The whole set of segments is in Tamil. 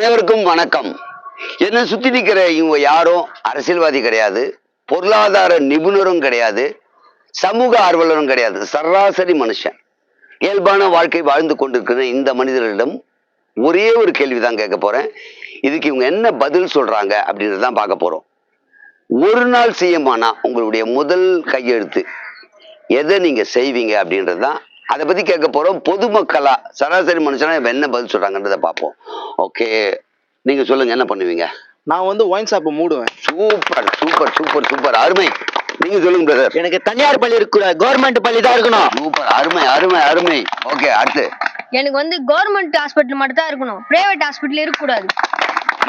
அனைவருக்கும் வணக்கம். என்னை சுத்தி நிற்கிற இவங்க யாரும் அரசியல்வாதி கிடையாது பொருளாதார நிபுணரும் கிடையாது சமூக ஆர்வலரும் கிடையாது. சராசரி மனுஷன். இயல்பான வாழ்க்கை வாழ்ந்து கொண்டிருக்கிற இந்த மனிதர்களிடம் ஒரே ஒரு கேள்விதான் கேட்க போறேன். இதுக்கு இவங்க என்ன பதில் சொல்றாங்க அப்படின்றதான் பார்க்க போறோம். ஒரு நாள் செய்யமானா உங்களுடைய முதல் கையெழுத்து? எதை நீங்க செய்வீங்க அப்படின்றது தான் அதை பத்தி கேட்க போறோம். பொதுமக்களா சராசரி மனுஷனா இப்ப என்ன பதில் சொல்றாங்கன்றத பார்ப்போம். ஓகே நீங்க சொல்லுங்க என்ன பண்ணுவீங்க? நான் வந்து ஒயின் ஷாப்பை மூடுவேன். Super super super super. அருமை. நீங்க சொல்லுங்க பிரதர் எனக்கு தனியார் பள்ளி இருக்கக்கூடாது கவர்மெண்ட் பள்ளி தான் இருக்கணும். சூப்பர் அருமை அருமை அருமை. ஓகே அடுத்து. எனக்கு வந்து கவர்மெண்ட் ஹாஸ்பிட்டல் மட்டும் தான் இருக்கணும் பிரைவேட் ஹாஸ்பிட்டல் இருக்கக்கூடாது.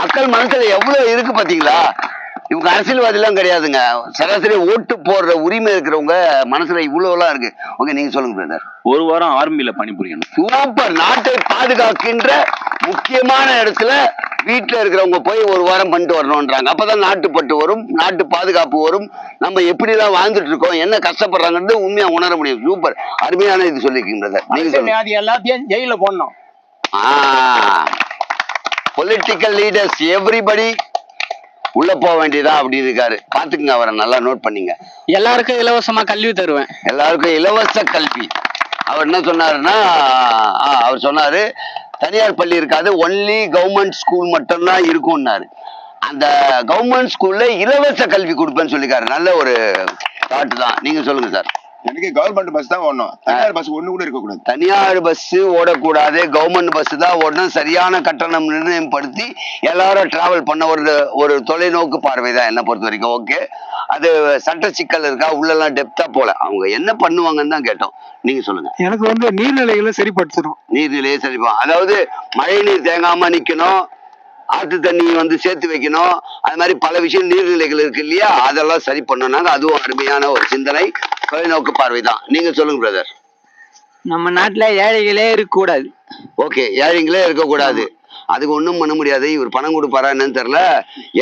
மக்கள் மனசுல எவ்வளவு இருக்கு பாத்தீங்களா? இவங்க அரசியல்வாதி எல்லாம் கிடையாதுங்க. சராசரி ஓட்டு போடுற உரிமை இருக்கிறவங்க மனசுல இவ்வளவு எல்லாம் இருக்கு. ஓகே நீங்க சொல்லுங்க பிரதர். ஒரு வாரம் ஆர்மியில பணிபுரியணும். சூப்பர். நாட்டை பாதுகாக்கின்ற முக்கியமான இடத்துல வீட்டுல இருக்கிறவங்க போய் ஒரு வாரம் பண்ணிட்டு வரணும்ன்றாங்க. அப்பதான் நாட்டுப்பட்டு வரும் நாட்டு பாதுகாப்பு வரும். நம்ம எப்படி எல்லாம் வாழ்ந்துட்டு இருக்கோம் என்ன கஷ்டப்படுறாங்கன்னு உண்மையா உணர முடியும். சூப்பர். அருமையான இது சொல்லிருக்கீங்க எல்லாத்தையும் ஜெயில போடணும். பொலிட்டிக்கல் லீடர்ஸ் எவ்ரிபடி உள்ள போக வேண்டியதா அப்படி இருக்காரு. பாத்துக்குங்க அவரை நல்லா நோட் பண்ணீங்க. எல்லாருக்கும் இலவசமா கல்வி தருவேன். எல்லாருக்கும் இலவச கல்வி. அவர் என்ன சொன்னாருன்னா அவர் சொன்னாரு தனியார் பள்ளி இருக்காது ஒன்லி கவர்மெண்ட் ஸ்கூல் மட்டும்தான் இருக்கும்னாரு. அந்த கவர்மெண்ட் ஸ்கூல்ல இலவச கல்வி கொடுப்பேன்னு சொல்லிக்காரு நல்ல ஒரு தாட் தான். நீங்க சொல்லுங்க சார். எனக்கு கவர்மெண்ட் பஸ் தான் ஓடணும். தனியார் பஸ் ஒண்ணு கூட இருக்க கூடாது தனியார் பஸ் ஓடக்கூடாது. கவர்மெண்ட் பஸ் தான் ஓடணும். சரியான கட்டணம் நிர்ணயம் படுத்தி எல்லாரும் டிராவல் பண்ண ஒரு ஒரு தொலைநோக்கு பார்வை தான் என்ன பொறுத்த வரைக்கும். ஓகே அது சட்ட சிக்கல் இருக்கா? உள்ளெல்லாம் டெப்தா போல. அவங்க என்ன பண்ணுவாங்கன்னு தான் கேட்டோம். நீங்க சொல்லுங்க. எனக்கு வந்து நீர்நிலைகளை சரிப்படுத்தணும். நீர்நிலையே சரிப்பா. அதாவது மழை நீர் தேங்காம நிக்கணும். ஆற்று தண்ணி வந்து சேர்த்து வைக்கணும். அது மாதிரி பல விஷயம் நீர்நிலைகள் இருக்கு இல்லையா? அதெல்லாம் சரி பண்ணனாங்க அதுவும் அருமையான ஒரு சிந்தனை. தொலைநோக்கு பார்வை தான் நீங்க சொல்லுங்க பிரதர் நம்ம நாட்டுல ஏழைகளே இருக்க கூடாது ஓகே ஏழைங்களே இருக்கக்கூடாது. அதுக்கு ஒண்ணும் பண்ண முடியாது. இவர் பணம் கொடுப்பாரா என்னன்னு தெரியல.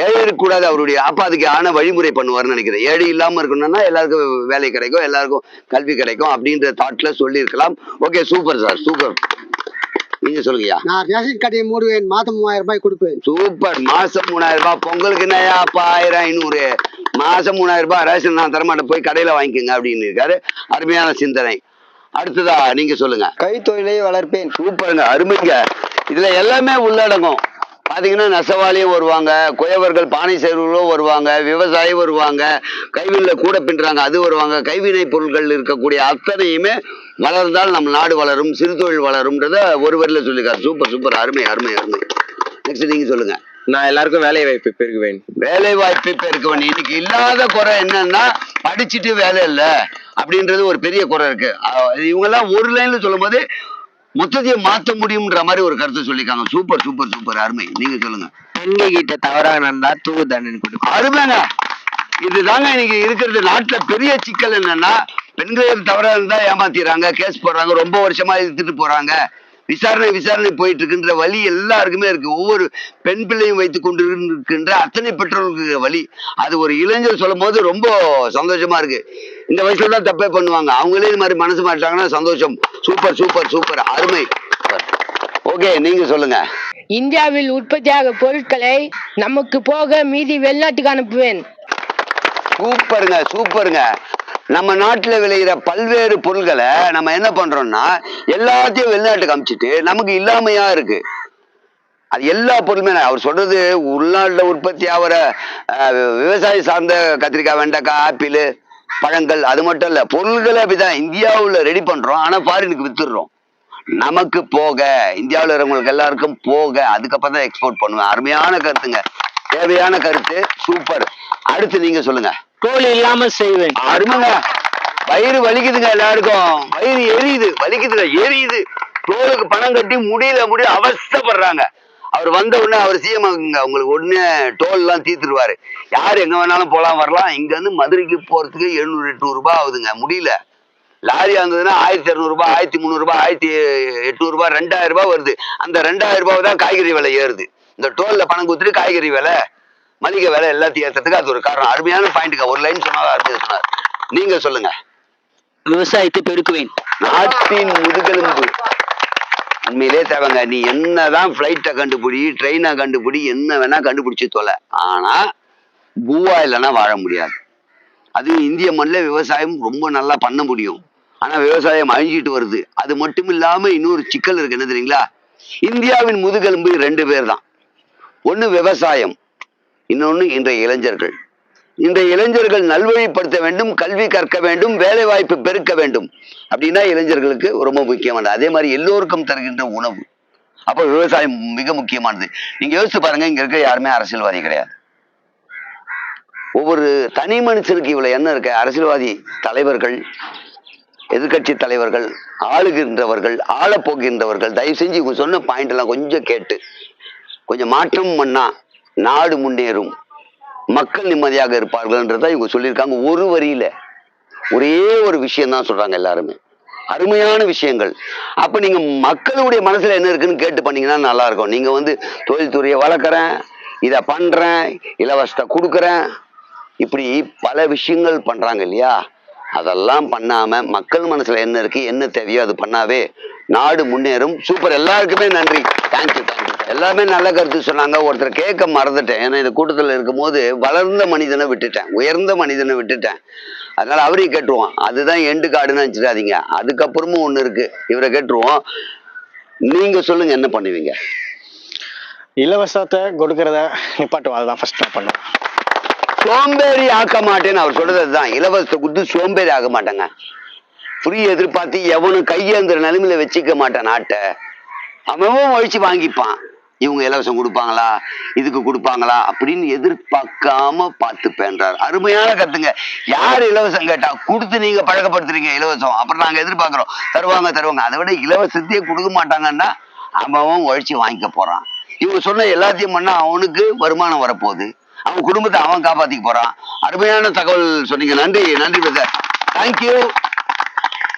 ஏழை இருக்கக்கூடாது. அவருடைய அப்பா அதுக்கு ஆன வழிமுறை பண்ணுவாருன்னு நினைக்கிறேன். ஏழை இல்லாம இருக்கணும்னா எல்லாருக்கும் வேலை கிடைக்கும் எல்லாருக்கும் கல்வி கிடைக்கும் அப்படின்ற தாட்ல சொல்லி இருக்கலாம் ஓகே சூப்பர் சார் சூப்பர் நீங்க சொல்லுங்கய்யா. நான் ரேஷன் கடையை மூடுவேன் மாதம் மூவாயிரம் ரூபாய் கொடுப்பேன். சூப்பர். மாசம் மூணாயிரம் ரூபாய். பொங்கலுக்கு என்னையா ஆயிரம் ஐநூறு. மாசம் மூணாயிரம் ரூபாய் ரேஷன் நான் தரமாட்டேன். போய் கடையில வாங்கிக்கோங்க அப்படின்னு இருக்காரு. அருமையான சிந்தனை. அடுத்ததா நீங்க சொல்லுங்க. கைத்தொழிலை வளர்ப்பேன். சூப்பருங்க. அருமைங்க. இதுல எல்லாமே உள்ளடங்கும். பாத்தீங்கன்னா நெசவாளியும் வருவாங்க குயவர்கள் பானை செய்வர்களும் வருவாங்க விவசாயி வருவாங்க கைவினைல கூட பின்னுறாங்க அது வருவாங்க கைவினை பொருட்கள் இருக்கக்கூடிய அத்தனையுமே வளர்ந்தால் நம் நாடு வளரும் சிறு தொழில் வளரும்ன்றத ஒரு வரியில சொல்லிருக்காரு சூப்பர் சூப்பர் அருமை அருமை அருமை. நெக்ஸ்ட் நீங்க சொல்லுங்க. நான் எல்லாருக்கும் வேலை வாய்ப்பு பெருகுவேன். வேலை வாய்ப்பை பெருக்க இன்னைக்கு இல்லாத குறை என்னன்னா படிச்சுட்டு வேலை இல்ல அப்படின்றது ஒரு பெரிய குறை இருக்கு. இவங்க எல்லாம் ஒரு லைன்ல சொல்லும்போது மொத்தத்தையும் மாத்த முடியும்ன்ற மாதிரி ஒரு கருத்தை சொல்லிருக்காங்க சூப்பர் சூப்பர் சூப்பர் அருமை. நீங்க சொல்லுங்க. பெண்கள் கிட்ட தவறாக நடந்தா தூக்கு தண்டனை கொடுப்பேன் அருமைங்க. இதுதாங்க இன்னைக்கு இருக்கிறது நாட்டுல பெரிய சிக்கல் என்னன்னா பெண்கள் தவறா இருந்தா ஏமாத்திடுறாங்க. கேஸ் போடுறாங்க. ரொம்ப வருஷமா இழுத்துட்டு போறாங்க. விசாரணை விசாரணை போயிட்டு இருக்கின்ற வழி எல்லாருக்குமே இருக்கு. ஒவ்வொரு பெண் பிள்ளையும் வைத்துக் கொண்டு இருக்கின்ற அத்தனை பெற்றோர்களுக்கு வழி. அது ஒரு இளைஞர் சொல்லும் போது ரொம்ப சந்தோஷமா இருக்கு. இந்த வயசுல தான் தப்பே பண்ணுவாங்க. அவங்களே இது மாதிரி மனசு மாட்டாங்கன்னா சந்தோஷம். Super super super. அருமை. ஓகே நீங்க சொல்லுங்க. இந்தியாவில் உற்பத்தியாக பொருட்களை நமக்கு போக மீதி வெளிநாட்டுக்கு அனுப்புவேன். சூப்பருங்க சூப்பருங்க. நம்ம நாட்டில் விளையிற பல்வேறு பொருள்களை நம்ம என்ன பண்றோம்னா எல்லாத்தையும் வெளிநாட்டுக்கு அமிச்சிட்டு நமக்கு இல்லாமையா இருக்கு. அது எல்லா பொருளுமே அவர் சொல்றது உள்நாட்டில் உற்பத்தி ஆகிற விவசாயம் சார்ந்த கத்திரிக்காய் வெண்டைக்காய் ஆப்பிள் பழங்கள் அது மட்டும் இல்லை பொருள்களை அப்படிதான் இந்தியாவில் ரெடி பண்ணுறோம் ஆனால் ஃபாரினுக்கு வித்துடுறோம். நமக்கு போக இந்தியாவில் இருக்கிறவங்களுக்கு எல்லாருக்கும் போக அதுக்கப்புறம் தான் எக்ஸ்போர்ட் பண்ணுவேன். அருமையான கருத்துங்க. தேவையான கருத்து சூப்பர் அடுத்து நீங்கள் சொல்லுங்கள் தோல் இல்லாம செய்வேன். அருமைங்க. வயிறு வலிக்குதுங்க எல்லாருக்கும். வயிறு எரியுது. வலிக்குதுங்க. எரியுது. தோலுக்கு பணம் கட்டி முடியல முடியல அவஸ்தைப்படுறாங்க. அவர் வந்த உடனே அவர் சிஎம் உங்களுக்கு உடனே டோல் எல்லாம் தீர்த்துருவாரு யார் எங்க வேணாலும் போலாம் வரலாம். இங்க இருந்து மதுரைக்கு போறதுக்கு எழுநூறு எட்நூறு ரூபாய் ஆகுதுங்க. முடியல. லாரி வந்ததுன்னா ஆயிரத்தி இரநூறுபா ஆயிரத்தி முந்நூறுபா ஆயிரத்தி எட்நூறுபா ரெண்டாயிரம் ரூபாய் வருது. அந்த ரெண்டாயிரம் ரூபாய் தான் காய்கறி விலை ஏறுது. இந்த டோல்ல பணம் கொடுத்துட்டு காய்கறி விலை மளிகை விலை எல்லாத்தையும் ஏற்றதுக்கு அது ஒரு காரணம். அருமையான பாயிண்ட்டுங்க ஒரு லைன் சொன்னாலும் அருமையாக சொன்னார். நீங்க சொல்லுங்க. விவசாயத்தை பெருக்குவேன். நாட்டின் முதுகெலும்பு. உண்மையிலே தேவைங்க. நீ என்னதான் ஃப்ளைட்டை கண்டுபிடி ட்ரெயினை கண்டுபிடி என்ன வேணா கண்டுபிடிச்சு தொலை. ஆனா பூவா இல்லைன்னா வாழ முடியாது. அது இந்திய மண்ணில் விவசாயம் ரொம்ப நல்லா பண்ண முடியும். ஆனா விவசாயம் அழிஞ்சிட்டு வருது. அது மட்டும் இல்லாம இன்னொரு சிக்கல் இருக்கு. என்ன தெரியுங்களா? இந்தியாவின் முதுகெலும்பு ரெண்டு பேர் தான் ஒண்ணு விவசாயம் இன்னொன்னு இன்றைய இளைஞர்கள். இன்றைய இளைஞர்கள் நல்வழிப்படுத்த வேண்டும் கல்வி கற்க வேண்டும் வேலை வாய்ப்பு பெருக்க வேண்டும். அப்படின்னா இளைஞர்களுக்கு ரொம்ப முக்கியமானது. அதே மாதிரி எல்லோருக்கும் தருகின்ற உணவு. அப்போ விவசாயம் மிக முக்கியமானது. நீங்க யோசிச்சு பாருங்க இங்க இருக்க யாருமே அரசியல்வாதி கிடையாது. ஒவ்வொரு தனி மனுஷனுக்கு இவ்வளவு என்ன இருக்க? அரசியல்வாதி தலைவர்கள் எதிர்க்கட்சி தலைவர்கள் ஆளுகின்றவர்கள் ஆளப் போகின்றவர்கள் தயவு செஞ்சு இவங்க சொன்ன பாயிண்ட் எல்லாம் கொஞ்சம் கேட்டு கொஞ்சம் மாற்றம் பண்ணா நாடு முன்னேறும். மக்கள் நிம்மதியாக இருப்பார்கள்ன்றதான் இவங்க சொல்லியிருக்காங்க. ஒரு வரியில ஒரே ஒரு விஷயம் தான் சொல்றாங்க எல்லாருமே. அருமையான விஷயங்கள். அப்ப நீங்க மக்களுடைய மனசுல என்ன இருக்குன்னு கேட்டு பண்ணீங்கன்னா நல்லா இருக்கும். நீங்க வந்து தொழில்துறையை வளர்க்குறேன் இதை பண்றேன் இலவசத்தை கொடுக்குறேன். இப்படி பல விஷயங்கள் பண்றாங்க இல்லையா? அதெல்லாம் பண்ணாம மக்கள் மனசுல என்ன இருக்கு என்ன தேவையோ அது பண்ணாவே நாடு முன்னேறும். சூப்பர். எல்லாருக்குமே நன்றி. தேங்க்யூ தேங்க்யூ எல்லாமே நல்ல கருத்து சொன்னாங்க. ஒருத்தர் கேட்க மறந்துட்டேன். ஏன்னா இந்த கூட்டத்தில் இருக்கும்போது வளர்ந்த மனிதனை விட்டுட்டேன். உயர்ந்த மனிதனை விட்டுட்டேன். அதனால அவரையும் கேட்டுருவோம் அதுதான் எண்டு காடுன்னு நினச்சிடாதீங்க. அதுக்கப்புறமும் ஒன்று இருக்கு. இவரை கேட்டுருவோம். நீங்க சொல்லுங்க என்ன பண்ணுவீங்க? இலவசத்தை கொடுக்கறத நிப்பாட்டுவோம். அதுதான் ஃபர்ஸ்ட் நான் பண்ணுவேன். சோம்பேறி ஆக்க மாட்டேன்னு அவர் சொல்றது அதுதான் இலவசத்தை கொடுத்து சோம்பேறி ஆக மாட்டாங்க. ஃப்ரீ எதிர்பார்த்து எவனும் கையேந்துற நிலைமையில வச்சுக்க மாட்டான் நாட்டை. அவன் ஒழிச்சு வாங்கிப்பான். இவங்க இலவசம் கொடுப்பாங்களா? இதுக்கு கொடுப்பாங்களா? அப்படின்னு எதிர்பார்க்காம பார்த்துப்பேன்றார் அருமையான கத்துங்க யார் இலவசம் கேட்டா கொடுத்து நீங்க பழக்கப்படுத்துறீங்க இலவசம். அப்புறம் நாங்க எதிர்பார்க்கிறோம். தருவாங்க தருவாங்க. அதை விட இலவசத்தையே கொடுக்க மாட்டாங்கன்னா அவன் ஒழிச்சு வாங்கிக்க போறான். இவங்க சொன்ன எல்லாத்தையும் பண்ணா அவனுக்கு வருமானம் வரப்போகுது. அவன் குடும்பத்தை அவன் காப்பாத்திக்க போறான். அருமையான தகவல் சொன்னீங்க. நன்றி நன்றி பிரதர். தேங்க்யூ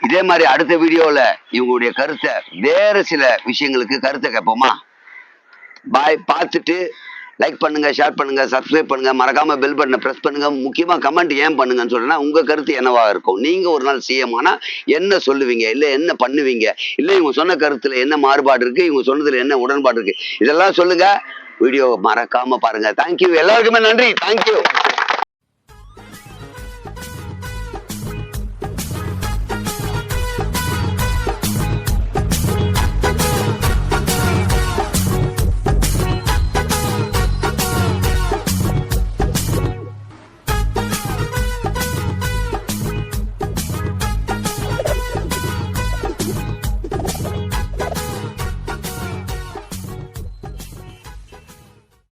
இதே மாதிரி அடுத்த வீடியோவில் இவங்களுடைய கருத்தை வேறு சில விஷயங்களுக்கு கருத்தை கேட்போமா? பாய் பார்த்துட்டு லைக் பண்ணுங்க ஷேர் பண்ணுங்க சப்ஸ்கிரைப் பண்ணுங்க. மறக்காம பெல் பட்டனை ப்ரெஸ் பண்ணுங்க. முக்கியமா கமெண்ட் ஏன் பண்ணுங்கன்னு சொல்றேன்னா உங்க கருத்து என்னவா இருக்கும்? நீங்க ஒரு நாள் சிஎம் ஆனா என்ன சொல்லுவீங்க? இல்ல என்ன பண்ணுவீங்க? இல்ல இவங்க சொன்ன கருத்துல என்ன மாறுபாடு இருக்கு? இவங்க சொன்னதுல என்ன உடன்பாடு இருக்கு? இதெல்லாம் சொல்லுங்க. வீடியோ மறக்காம பாருங்க. தேங்க்யூ எல்லாருக்குமே நன்றி. தேங்க்யூ